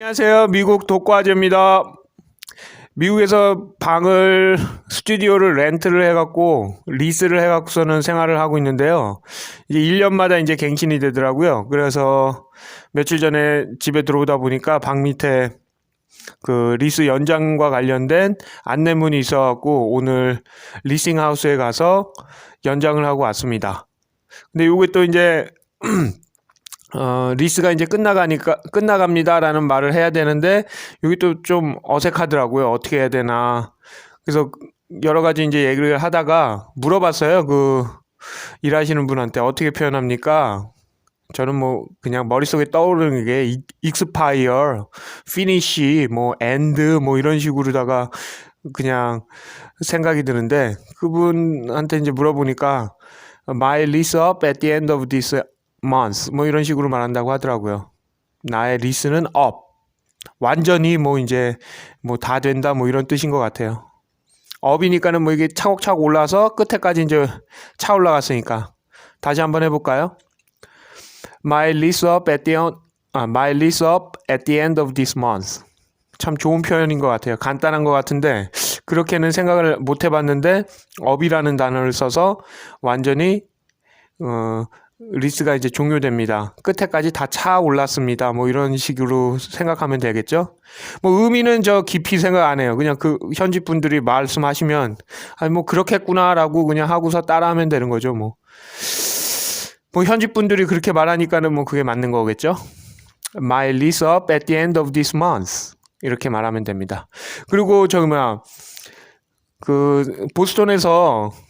안녕하세요. 미국 독과제입니다. 미국에서 방을 스튜디오를 렌트를 해갖고 리스를 해갖고서는 생활을 하고 있는데요. 이제 1년마다 이제 갱신이 되더라고요. 그래서 며칠 전에 집에 들어오다 보니까 방 밑에 그 리스 연장과 관련된 안내문이 있어갖고 오늘 리싱 하우스에 가서 연장을 하고 왔습니다. 근데 요게 또 이제 어, 리스가 이제 끝나가니까, 끝나갑니다라는 말을 해야 되는데, 여기 또 좀 어색하더라고요. 어떻게 해야 되나. 그래서 여러 가지 이제 얘기를 하다가 물어봤어요. 그, 일하시는 분한테 어떻게 표현합니까? 저는 뭐, 그냥 머릿속에 떠오르는 게, 이- expire, finish, 뭐, end, 뭐, 이런 식으로다가 그냥 생각이 드는데, 그분한테 이제 물어보니까, My lease up at the end of this month 뭐 이런 식으로 말한다고 하더라고요. 나의 리스는 up. 완전히 뭐 이제 뭐 다 된다 뭐 이런 뜻인 것 같아요. up이니까는 뭐 이게 차곡차곡 올라서 끝에까지 이제 차 올라갔으니까 다시 한번 해볼까요? My lease up at the end, 아, my lease up at the end of this month. 참 좋은 표현인 것 같아요. 간단한 것 같은데 그렇게는 생각을 못 해봤는데 up이라는 단어를 써서 완전히 어, 리스가 이제 종료됩니다. 끝에까지 다 차 올랐습니다. 뭐 이런 식으로 생각하면 되겠죠? 뭐 의미는 저 깊이 생각 안 해요. 그냥 그 현지 분들이 말씀하시면 아니 뭐 그렇겠구나라고 그냥 하고서 따라하면 되는 거죠. 뭐. 뭐 현지 분들이 그렇게 말하니까는 뭐 그게 맞는 거겠죠? My lease up at the end of this month. 이렇게 말하면 됩니다. 그리고 저기 뭐야 그 보스턴에서 이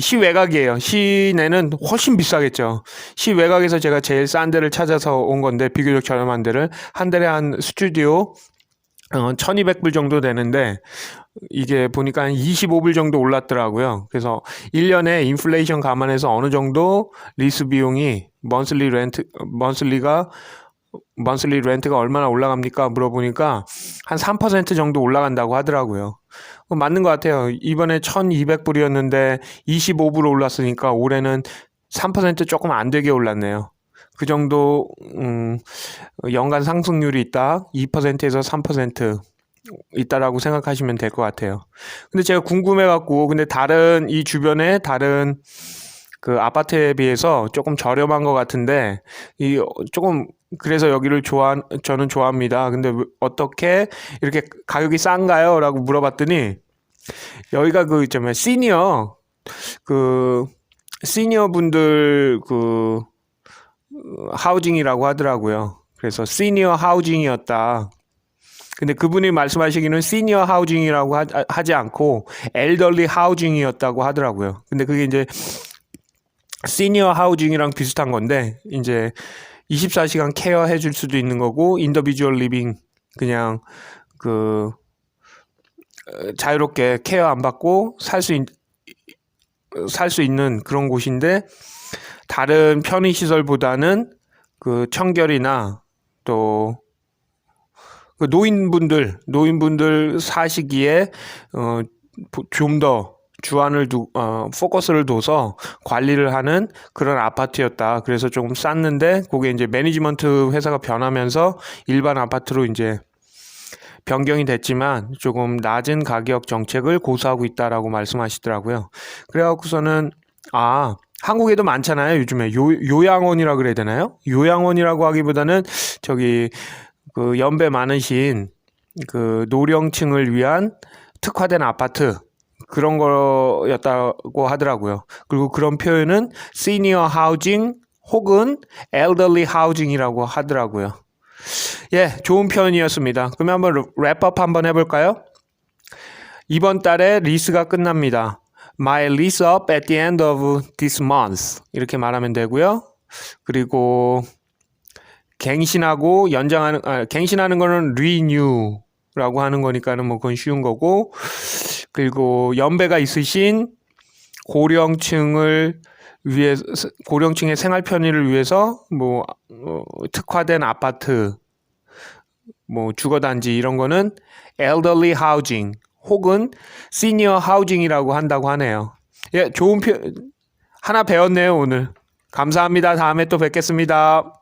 시외곽이에요. 시내는 훨씬 비싸겠죠. 시외곽에서 제가 제일 싼 데를 찾아서 온 건데 비교적 저렴한 데를 한 달에 한 스튜디오 어, 1200불 정도 되는데 이게 보니까 한 25불 정도 올랐더라고요. 그래서 1년에 인플레이션 감안해서 어느 정도 리스 비용이 먼슬리 렌트 먼슬리가 먼슬리 렌트가 얼마나 올라갑니까? 물어보니까 한 3% 정도 올라간다고 하더라고요. 어, 맞는 것 같아요. 이번에 1200불이었는데 25불 올랐으니까 올해는 3% 조금 안 되게 올랐네요. 그 정도 음, 연간 상승률이 있다. 2%에서 3% 있다라고 생각하시면 될 것 같아요. 근데 제가 궁금해 갖고 근데 다른 이 주변에 다른 그 아파트에 비해서 조금 저렴한 것 같은데 이 어, 조금 그래서 여기를 좋아 저는 좋아합니다. 근데 왜- 어떻게 이렇게 가격이 싼가요? 라고 물어봤더니 여기가 그 있잖아요. 시니어 그 시니어 분들 그 어, 하우징이라고 하더라고요. 그래서 시니어 하우징이었다. 근데 그분이 말씀하시기는 시니어 하우징이라고 하, 하지 않고 엘더리 하우징이었다고 하더라고요. 근데 그게 이제 시니어 하우징이랑 비슷한 건데 이제 24시간 케어 해 줄 수도 있는 거고 인더비주얼 리빙 그냥 그 어, 자유롭게 케어 안 받고 살수 살 수 있는 그런 곳인데 다른 편의 시설보다는 그 청결이나 또 그 노인분들 노인분들 사시기에 어 좀 더 주안을 두 어, 포커스를 둬서 관리를 하는 그런 아파트였다. 그래서 조금 쌌는데 그게 이제 매니지먼트 회사가 변하면서 일반 아파트로 이제 변경이 됐지만 조금 낮은 가격 정책을 고수하고 있다라고 말씀하시더라고요. 그래갖고서는 아 한국에도 많잖아요. 요즘에 요, 요양원이라 그래야 되나요? 요양원이라고 하기보다는 저기 그 연배 많으신 그 노령층을 위한 특화된 아파트 그런 거였다고 하더라고요. 그리고 그런 표현은 시니어 하우징 혹은 엘더리 하우징이라고 하더라고요. 예, 좋은 표현이었습니다. 그러면 한번 랩업 한번 해볼까요? 이번 달에 리스가 끝납니다. My lease up at the end of this month. 이렇게 말하면 되고요. 그리고 갱신하고 연장하는, 아, 갱신하는 거는 renew라고 하는 거니까는 뭐 그건 쉬운 거고. 그리고 연배가 있으신 고령층을 위해 고령층의 생활 편의를 위해서 뭐 어, 특화된 아파트 뭐 주거 단지 이런 거는 elderly housing 혹은 senior housing이라고 한다고 하네요. 예, 좋은 표 하나 배웠네요, 오늘. 감사합니다. 다음에 또 뵙겠습니다.